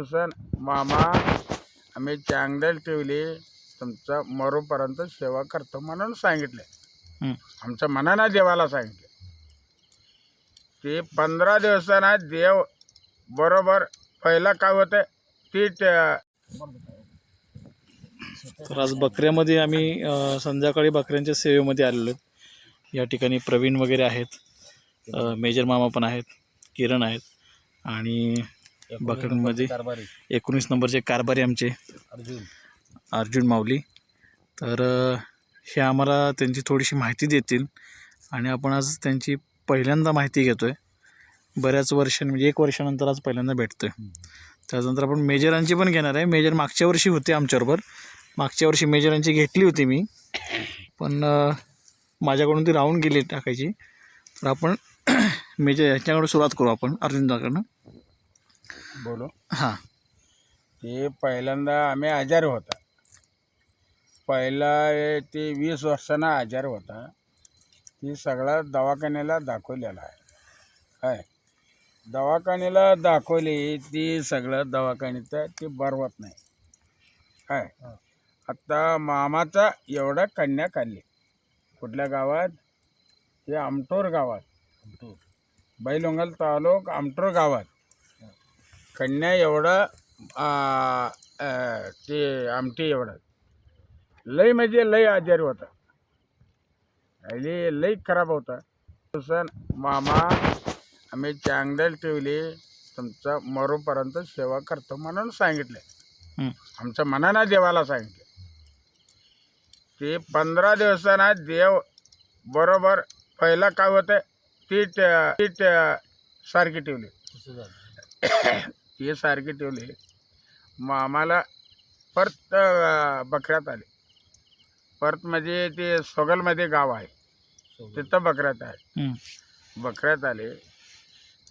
सण. मामा आम्ही चांगल ठेवली. तुमचं मरोपर्यंत सेवा करतो म्हणून सांगितले. आमच्या मनानं देवाला सांगितले. ते पंधरा दिवसांना देव बरोबर पहिला काय होतं ती त्या- तर आज बकऱ्यामध्ये आम्ही संध्याकाळी बकऱ्यांच्या सेवेमध्ये आलेलो आहेत. या ठिकाणी प्रवीण वगैरे आहेत. मेजर मामा पण आहेत. किरण आहेत. आणि बकऱ्यांमध्ये एकोणीस नंबरचे कारभारी आमचे. अर्जुन. अर्जुन माऊली. तर हे आम्हाला त्यांची थोडीशी माहिती देतील आणि आपण आज त्यांची पहिल्यांदा माहिती घेतो आहे बऱ्याच वर्ष म्हणजे एक वर्षानंतर आज पहिल्यांदा भेटतो आहे त्याच्यानंतर आपण मेजरांची पण घेणार आहे. मेजर मागच्या वर्षी होते आमच्याबरोबर. मागच्या वर्षी मेजरांची घेतली होती मी. पण माझ्याकडून ती राहून गेली टाकायची. तर आपण मेजर ह्याच्याकडून सुरुवात करू आपण. अर्जुनदाकडनं बोलो. हां. ते पहिल्यांदा आम्ही आजारी होता. पहिला ते वीस वर्षांना आजार होता. ती सगळा दवाखान्याला दाखवलेला आहे. काय? दवाखान्याला दाखवली ती सगळं दवाखान्याचं ते बरवत नाही. काय? आता मामाचा एवढा कन्या काढली. कुठल्या गावात? ते आमटोर गावात. बैलोंगल तालुक आमटोर गावात. कन्या एवढं ते आमटी एवढं. लय म्हणजे लय आजारी होता. आणि लय खराब होता. सण मामा आम्ही चांगल ठेवली. तुमचं मरोपर्यंत सेवा करतो म्हणून सांगितले. आमच्या मनानं देवाला सांगितले. ते पंधरा दिवसांना देव बरोबर पहिला काय होतं ती त्या- ती त्या सारखी ठेवली. ती सारखी ठेवली. मग आम्हाला परत बकऱ्यात आले. परत म्हणजे ते सोगलमध्ये गाव आहे. तिथं बकऱ्यात आहे हं. बकऱ्यात आले.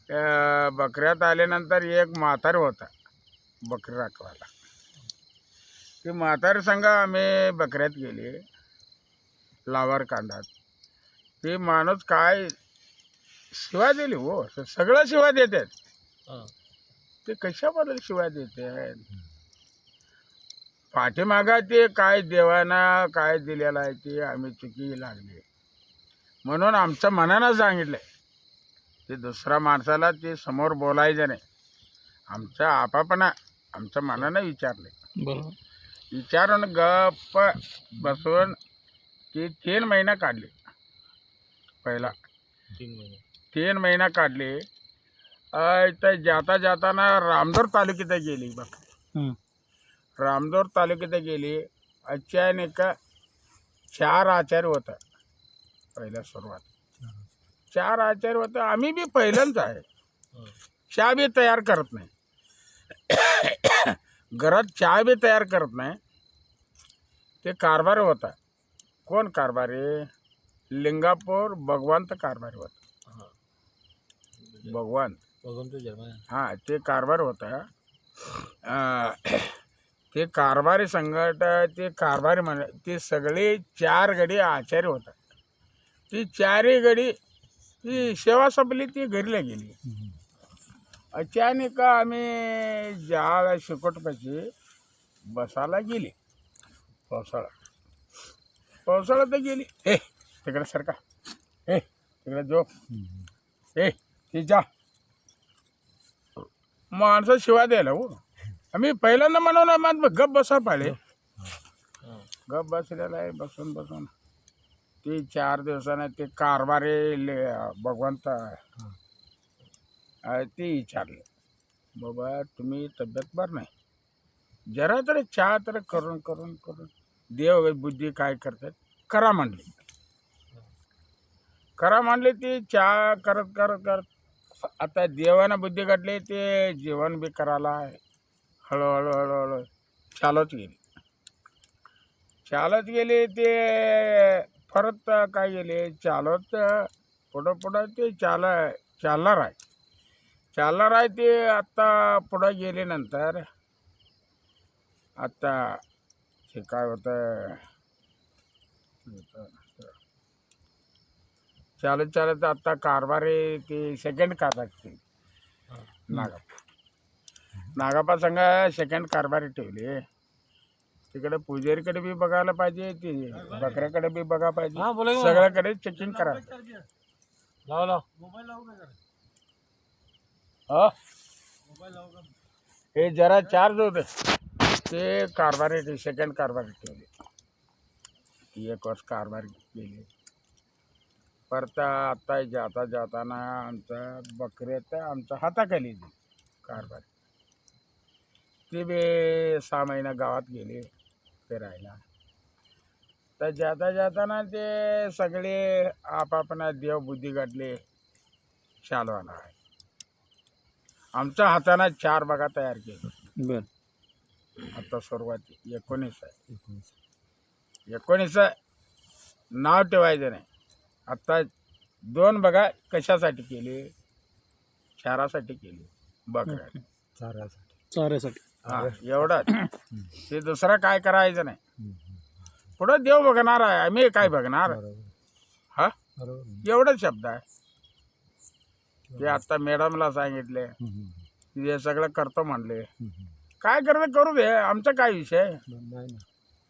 त्या बकऱ्यात आल्यानंतर एक म्हातार होता बकरी राखवायला. ते म्हातार संघ आम्ही बकऱ्यात गेले लावार कांडात ते माणूस काय शिवा दिली हो? सगळं शिवा देतात. ते कशाबद्दल शिवाय देते? पाठीमागा ते काय देवाना काय दिलेलं आहे ते आम्ही चुकी लागली. म्हणून आमच्या मनानं सांगितलंय ते दुसऱ्या माणसाला ते समोर बोलायचं नाही. आमच्या आपापणा आमच्या मनानं विचारले बरोबर. विचारून गप्प बसून ती तीन महिना काढली. पहिला. तीन महिना काढली. तर जाता जाताना रामदोर तालुक्यात गेली बघ. रामदोर तालुक्यात गेली अचानक चार आचार्य होता. पहिल्या सुरुवात. चार आचार्य होतं. आम्ही बी पहिल्यांच आहे. चहा बी तयार करत नाही. घरात चहा बी तयार करत नाही. ते कारभार होता. कोण कारभारी? लिंगापूर भगवंत कारभारी होता. भगवान हां ते कारभार होता. अं, ते कारभारी संघट ते कारभारी म्हण ते सगळे चार गडी आचार्य होतात ती चारही गडी ती सेवा संपली ती घरीला गेली. अचानक आम्ही ज्या शिकोटपाशी बसायला गेली. पावसाळा. पावसाळा तर गेली. ए तिकडे सरका ए तिकडे जो ए ती जा. माणसं शिवा द्यायला हो. आम्ही पहिल्यांदा म्हणून मग गप बसा पाहिले. गप बसलेला आहे बसून बसून. ती चार दिवसानं ते कारभारे ले- भगवंत ते विचारले बाबा तुम्ही तब्येत बरं नाही? जरा तर चहा तर करून करून करून. देव बुद्धी काय करतात करा म्हणले. करा म्हणले ती चहा करत करत करत. आता देवानं बुद्धी काढली ते जेवण बी करायला हळूहळू हळूहळू. चालत गेली. चालत गेले ते परत काय गेले? चालत पुढं पुढं ते चाल चालणार आहे. चालणार आहे ते आत्ता पुढं गेल्यानंतर आत्ता ते काय होतं? चालत चालत आता कारभारी ते सेकंड कारभार नागापूर नागापा संघ सेकंड कारभारी ठेवले. तिकडे पुजारीकडे बी बघायला पाहिजे ते बकऱ्याकडे बी बघा पाहिजे. हा सगळ्याकडे चेकिंग करा. लाव लाव. हो? हे जरा चार्ज होते ते कारभारी सेकंड कारभारी ठेवले. एक वर्ष कारभारी केली. परत आता जाता जाताना आमचा बकऱ्यात आमचा हाताखाली दिली कारभारी ते बी सहा महिना गावात गेले फिरायला. तर जाता जाताना ते सगळे आपापणा देव बुद्धी गाठले शालवाला आहे. आमच्या हाताने चार बागा तयार केल्या बर. आता सुरुवात एकोणीस आहे. एकोणीस. नाव ठेवायचं नाही. आता दोन बघा कशासाठी केली? चारासाठी केली बकऱ्या चाऱ्यासाठी. हा एवढंच. ते दुसरं काय करायचं नाही. पुढं देव बघणार आहे आम्ही काय बघणार? हा? एवढंच शब्द आहे. ते आता मॅडमला सांगितले हे सगळं करतो म्हणले. काय करतं करू दे आमचा काय विषय?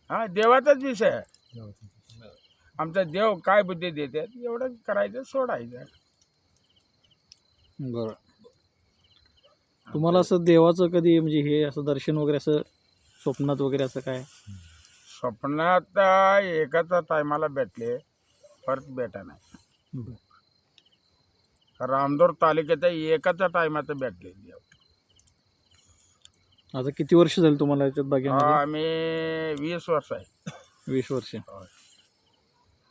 हा देवाचाच विषय आहे. आमचा देव काय बुद्धी देते एवढं करायचं सोडायचं. बरं. तुम्हाला असं देवाचं कधी म्हणजे हे असं दर्शन वगैरे असं स्वप्नात वगैरे असं काय? स्वप्नात एकाच टायमाला भेटले परत भेटा नाही बरं. रामदूर तालुक्यात एकाच टायमात भेटले देव. आता किती वर्ष झाली तुम्हाला याच्यात बागेमध्ये? आम्ही वीस वर्ष आहे. वीस वर्ष. होय.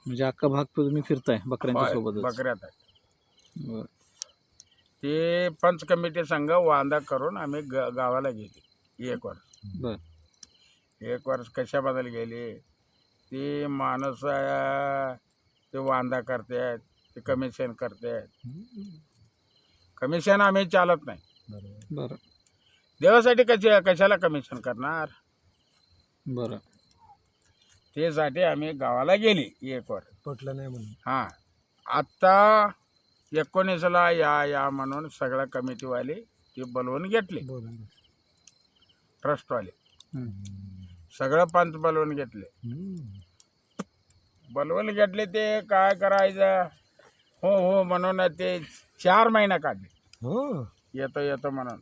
म्हणजे अख्खा भाग तुम्ही फिरताय बकऱ्यांच्या होय, सोबतच. बकऱ्यात आहे. ते पंच कमिटी संघ वांदा करून आम्ही ग गावाला गेले एक वर्ष. बर. एक वर्ष कशाबद्दल गेले? ते माणूस अं, ते वांदा करतात ते कमिशन करतात कमिशन आम्ही चालत नाही. बरं. देवासाठी कशी कशाला कमिशन करणार? बरं. त्यासाठी आम्ही गावाला गेली एक वर्ष पटलं नाही म्हणून. हां. आत्ता एकोणीसला या या म्हणून सगळ्या कमिटीवाले ते बोलवून घेतले. ट्रस्टवाले. सगळं पंच बोलवून घेतले. बोलवून घेतले ते काय करायचं? हो हो म्हणून ते चार महिना काढले. हो. येतो येतो म्हणून.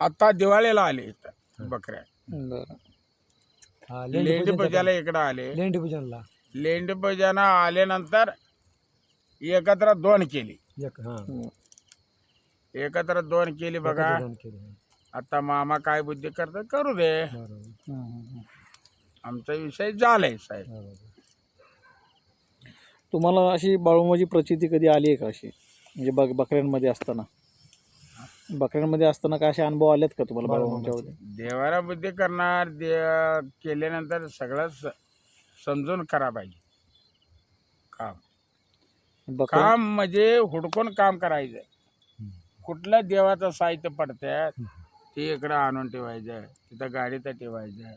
आत्ता दिवाळीला आले इथं बकऱ्या. बरं. हा लेंडी लेंडी पूजाला इकडं आले. लेंडी पूजनला. लेंडी पूजानं आल्यानंतर एकत्र दोन केली. एक हा. एकत्र दोन केली बघा. केले. आता मामा काय बुद्धी करतात करू दे. बरोबर. आमचा विषय झालाय साहेब. बरोबर तुम्हाला अशी बाळूमाची प्रचिती कधी आली आहे का अशी? म्हणजे बक बकऱ्यांमध्ये असताना? बकऱ्यांमध्ये असताना काय असे अनुभव आलेत का तुम्हाला बाळूमाच्यामध्ये देवाला बुद्धी करणार दे केल्यानंतर सगळं स- समजून करा पाहिजे. काम. बकऱ्या काम म्हणजे हुडकून काम करायचं. कुठलं देवाचं साहित्य पडतात ते इकडं आणून ठेवायचं तिथं गाडीत ठेवायचं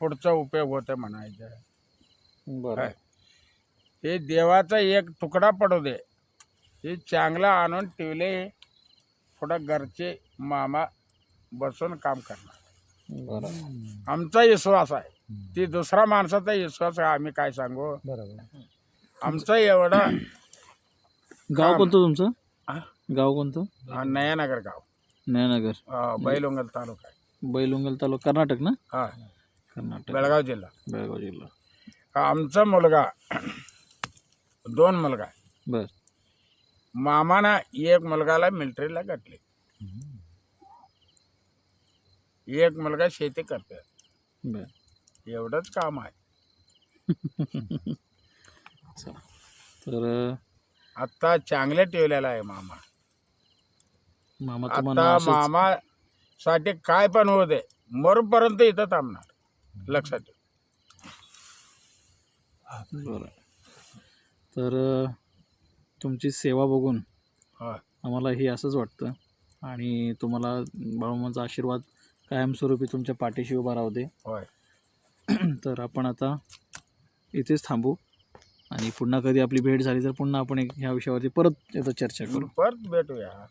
पुढचा उपयोग होतं म्हणायचं. बरं. काय? ते देवाचा एक तुकडा पडू दे. हे चांगलं आणून ठेवले पुढं घरचे मामा बसून काम करणार. बरं आमचा विश्वास आहे. ती दुसरा माणसाचा विश्वास आहे आम्ही काय सांगू? बरोबर. आमचं एवढं गाव कोणतं तुमचं? हा? गाव कोणतं? हा, नयानगर गाव. नयनगर. बैलोंगल तालुका आहे. बैलुंगल तालुका कर्नाटक ना? हा. कर्नाटक. बेळगाव जिल्हा. बेळगाव जिल्हा. आमचा मुलगा दोन मुलगा बर. मामाना एक मुलगाला मिलिटरीला घातले. एक मुलगा शेती करते बर. एवढंच काम आहे. तर आत्ता चांगले ठेवलेला आहे मामा. मामा आता मामा साठी काय पण होऊ दे मरूपर्यंत इथं थांबणार लक्षात ठेव. तर तुमची सेवा बघून हा. आम्हाला हे असंच वाटतं. आणि तुम्हाला बाळूमाचा आशीर्वाद कायमस्वरूपी तुमच्या पाठीशी उभा राहू दे. तर आपण आता इथेच थांबू. आणि पुन्हा कधी आपली भेट झाली तर पुन्हा आपण एक ह्या विषयावरती परत एकदा चर्चा करू. परत भेटूया.